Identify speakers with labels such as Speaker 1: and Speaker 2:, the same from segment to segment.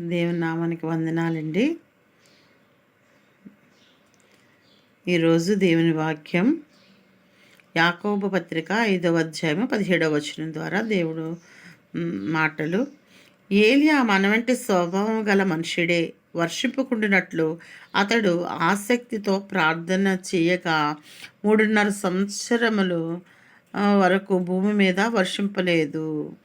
Speaker 1: దేవుని నామానికి వందనాలండి. ఈరోజు దేవుని వాక్యం యాకోబ పత్రిక ఐదవ అధ్యాయము పదిహేడవ వచనం ద్వారా దేవుడు మాటలు. ఏలియా మనవంటి స్వభావం గల మనుషుడే వర్షింపుకుంటున్నట్లు అతడు ఆసక్తితో ప్రార్థన చేయక మూడున్నర సంవత్సరములు వరకు భూమి మీద వర్షింపలేదు.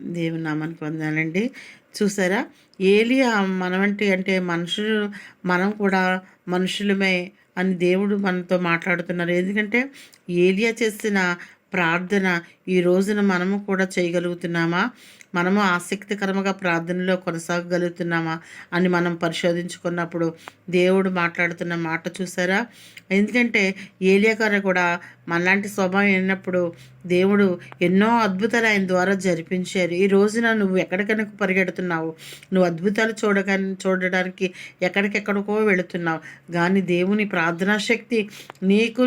Speaker 1: దేవుని నామానికి వందాలండి చూసారా? ఏలియా మనమంటే అంటే మనుషులు మనం కూడా మనుషులమే అని దేవుడు మనతో మాట్లాడుతున్నారు. ఎందుకంటే ఏలియా చేసిన ప్రార్థన ఈ రోజున మనము కూడా చేయగలుగుతున్నామా? మనము ఆసక్తికరంగా ప్రార్థనలో కొనసాగగలుగుతున్నామా అని మనం పరిశోధించుకున్నప్పుడు దేవుడు మాట్లాడుతున్న మాట చూసారా? ఎందుకంటే ఏలియా గారు కూడా మనలాంటి స్వభావం అయినప్పుడు దేవుడు ఎన్నో అద్భుతాలు ఆయన ద్వారా జరిపించారు. ఈ రోజున నువ్వు ఎక్కడికనకు పరిగెడుతున్నావు? నువ్వు అద్భుతాలు చూడగా చూడడానికి ఎక్కడికెక్కడికో వెళుతున్నావు. కానీ దేవుని ప్రార్థనా శక్తి నీకు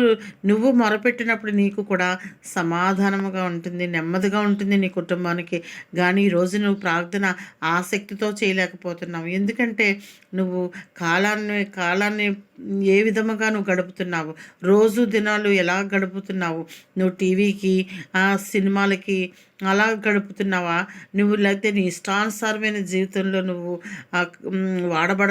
Speaker 1: నువ్వు మొరపెట్టినప్పుడు నీకు కూడా సమాధానముగా ఉంటుంది నెమ్మదిగా ఉంటుంది నీ కుటుంబానికి. కానీ ఈరోజు నువ్వు ప్రార్థన ఆసక్తితో చేయలేకపోతున్నావు. ఎందుకంటే నువ్వు కాలాన్ని కాలాన్ని ఏ విధముగా నువ్వు గడుపుతున్నావు? రోజు దినాలు ఎలా గడుపుతున్నావు? నువ్వు టీవీకి సినిమాలకి అలా గడుపుతున్నావా? నువ్వు లేకపోతే నీ ఇష్టానుసారమైన జీవితంలో నువ్వు వాడబడ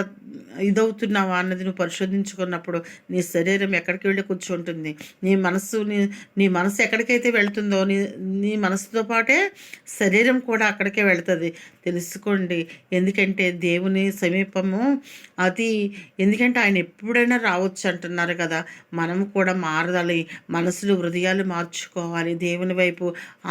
Speaker 1: ఇదవుతున్నావా అన్నది నువ్వు పరిశోధించుకున్నప్పుడు నీ శరీరం ఎక్కడికి వెళ్ళి కూర్చుంటుంది? నీ మనస్సు నీ నీ మనసు ఎక్కడికైతే వెళ్తుందో నీ నీ మనసుతో పాటే శరీరం కూడా అక్కడికే వెళ్తుంది. తెలుసుకోండి. ఎందుకంటే దేవుని సమీపము అది ఎందుకంటే ఆయన ఎప్పుడైనా రావచ్చు అంటున్నారు కదా. మనం కూడా మారదాలి. మనసులు హృదయాలు మార్చుకోవాలి. దేవుని వైపు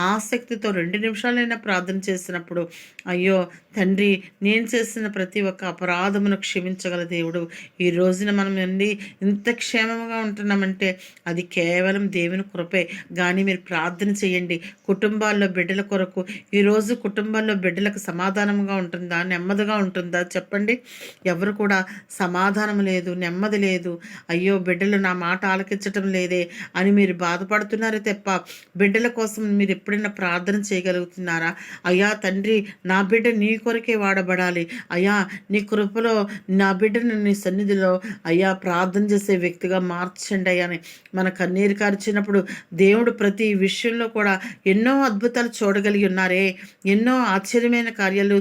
Speaker 1: ఆసక్తితో రెండు నిమిషాలైనా ప్రార్థన చేసినప్పుడు అయ్యో తండ్రి నేను చేసిన ప్రతి ఒక్క అపరాధమును క్షమించగల దేవుడు. ఈ రోజున మనం అండి ఇంత క్షేమంగా ఉంటున్నామంటే అది కేవలం దేవుని కృపే. కానీ మీరు ప్రార్థన చేయండి. కుటుంబాల్లో బిడ్డల కొరకు ఈరోజు కుటుంబాల్లో బిడ్డలకు సమాధానంగా ఉంటుందా? నెమ్మదిగా ఉంటుందా? చెప్పండి. ఎవరు కూడా సమాధానం లేదు నెమ్మది లేదు. అయ్యో బిడ్డలు నా మాట ఆలకించటం లేదే అని మీరు బాధపడుతున్నారే తప్ప బిడ్డల కోసం మీరు ఎప్పుడైనా ప్రార్థన చేయగలుగుతున్నారా? అయ్యా తండ్రి నా బిడ్డ నీ కొరకే వాడబడాలి. అయ్యా నీ కృపలో నా బిడ్డను నీ సన్నిధిలో అయ్యా ప్రార్థన చేసే వ్యక్తిగా మార్చండి అయ్యా అని మన కన్నీరు కార్చినప్పుడు దేవుడు ప్రతి విషయంలో కూడా ఎన్నో అద్భుతాలు చూడగలిగి ఉన్నారే. ఎన్నో ఆశ్చర్యమైన కార్యాలు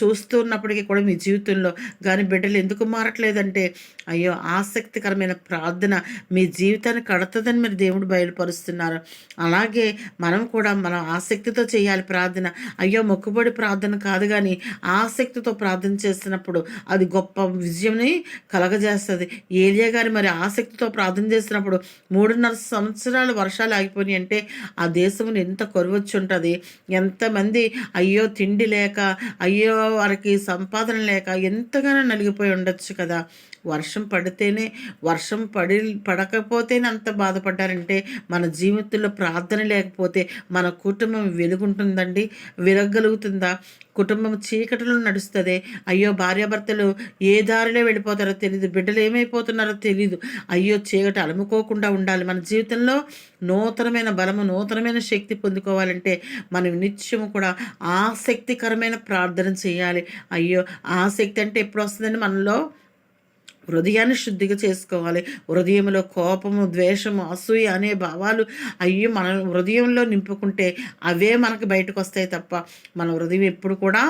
Speaker 1: చూస్తూ ఉన్నప్పటికీ కూడా మీ జీవితంలో కానీ బిడ్డలు ఎందుకు మారట్లేదంటే అయ్యో ఆసక్తికరమైన ప్రార్థన మీ జీవితాన్ని కడుతుందని మీరు దేవుడు బయలుపరుస్తున్నారు. అలాగే మనం కూడా మనం ఆసక్తితో చేయాలి ప్రార్థన. అయ్యో మొక్కుబడి ప్రార్థన కాదు కానీ ఆసక్తితో ప్రార్థన చేసినప్పుడు అది గొప్ప విజయంని కలగజేస్తుంది. ఏలియా గారి మరి ఆసక్తితో ప్రార్థన చేసినప్పుడు మూడున్నర సంవత్సరాలు వర్షాలు ఆగిపోయినాయి అంటే ఆ దేశం ఎంత కొరవచ్చు ఉంటుంది? ఎంతమంది అయ్యో తిండి లేక అయ్యో వారికి సంపాదన లేక ఎంతగానో నలిగిపోయి ఉండొచ్చు కదా. వర్షం పడితేనే వర్షం పడి పడకపోతేనే అంత బాధపడ్డారంటే మన జీవితంలో ప్రార్థన లేకపోతే మన కుటుంబం వెలుగుంటుందండి వెలగలుగుతుందా కుటుంబం చీకటిలో నడుస్తుంది. అయ్యో భార్యాభర్తలు ఏ దారిలో వెళ్ళిపోతారో తెలియదు బిడ్డలు ఏమైపోతున్నారో తెలియదు అయ్యో చీకటి అలుముకోకుండా ఉండాలి. మన జీవితంలో నూతనమైన బలము నూతనమైన శక్తి పొందుకోవాలంటే మనం నిత్యము కూడా ఆసక్తికరమైన ప్రార్థన చేయాలి. అయ్యో ఆసక్తి అంటే ఎప్పుడు వస్తుందండి మనలో? హృదయాన్ని శుద్ధిగా చేసుకోవాలి. హృదయంలో కోపము ద్వేషము అసూయ అనే భావాలు అయ్యి మన హృదయంలో నింపుకుంటే అవే మనకు బయటకు వస్తాయి తప్ప మన హృదయం ఎప్పుడు కూడా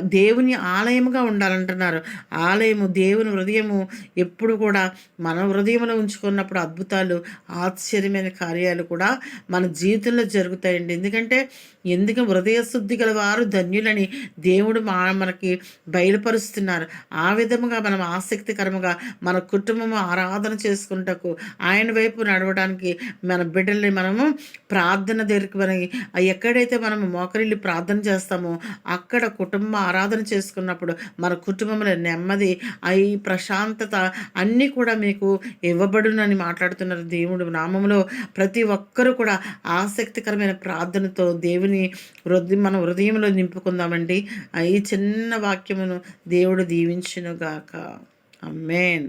Speaker 1: దేవుని ఆలయముగా ఉండాలంటున్నారు. ఆలయము దేవుని హృదయము ఎప్పుడు కూడా మన హృదయంలో ఉంచుకున్నప్పుడు అద్భుతాలు ఆశ్చర్యమైన కార్యాలు కూడా మన జీవితంలో జరుగుతాయండి. ఎందుకంటే ఎందుకు హృదయ శుద్ధి గల వారు ధన్యులని దేవుడు మా మనకి బయలుపరుస్తున్నారు. ఆ విధముగా మనం ఆసక్తికరముగా మన కుటుంబము ఆరాధన చేసుకుంటకు ఆయన వైపు నడవడానికి మన బిడ్డల్ని మనము ప్రార్థన దగ్గరికి మన ఎక్కడైతే మనము మోకరిల్లి ప్రార్థన చేస్తామో అక్కడ కుటుంబ ఆరాధన చేసుకున్నప్పుడు మన కుటుంబంలో నెమ్మది అయి ప్రశాంతత అన్నీ కూడా మీకు ఇవ్వబడునని మాట్లాడుతున్నారు దేవుడు నామంలో. ప్రతి ఒక్కరూ కూడా ఆసక్తికరమైన ప్రార్థనతో దేవుని హృదయం మన హృదయంలో నింపుకుందామండి. ఈ చిన్న వాక్యమును దేవుడు దీవించునుగాక. అమ్మేన్